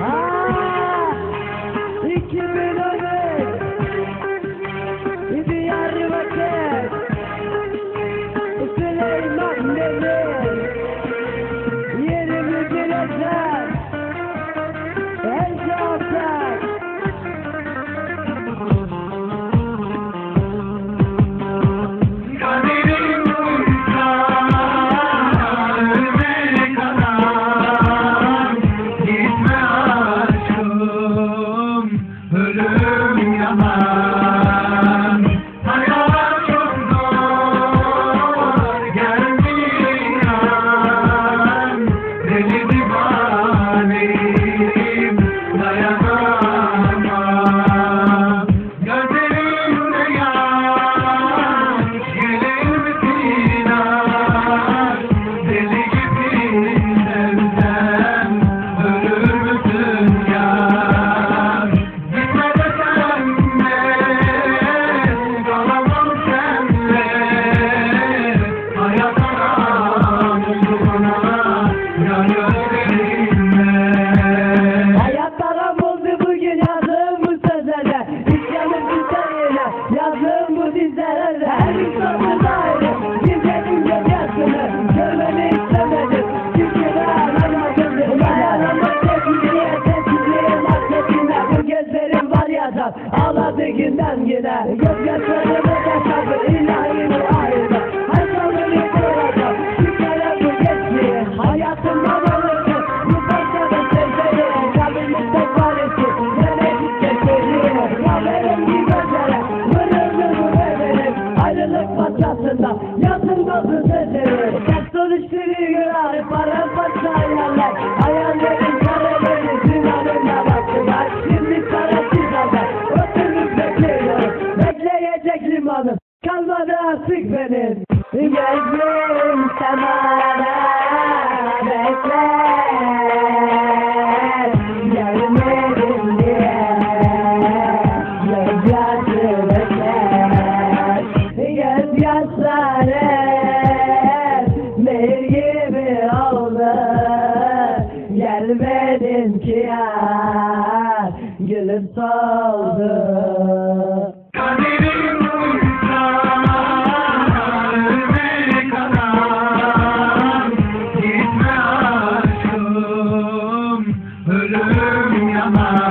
Aa, iki. amar. Thank you. gelip saldı. Kaderim Ölüm yaman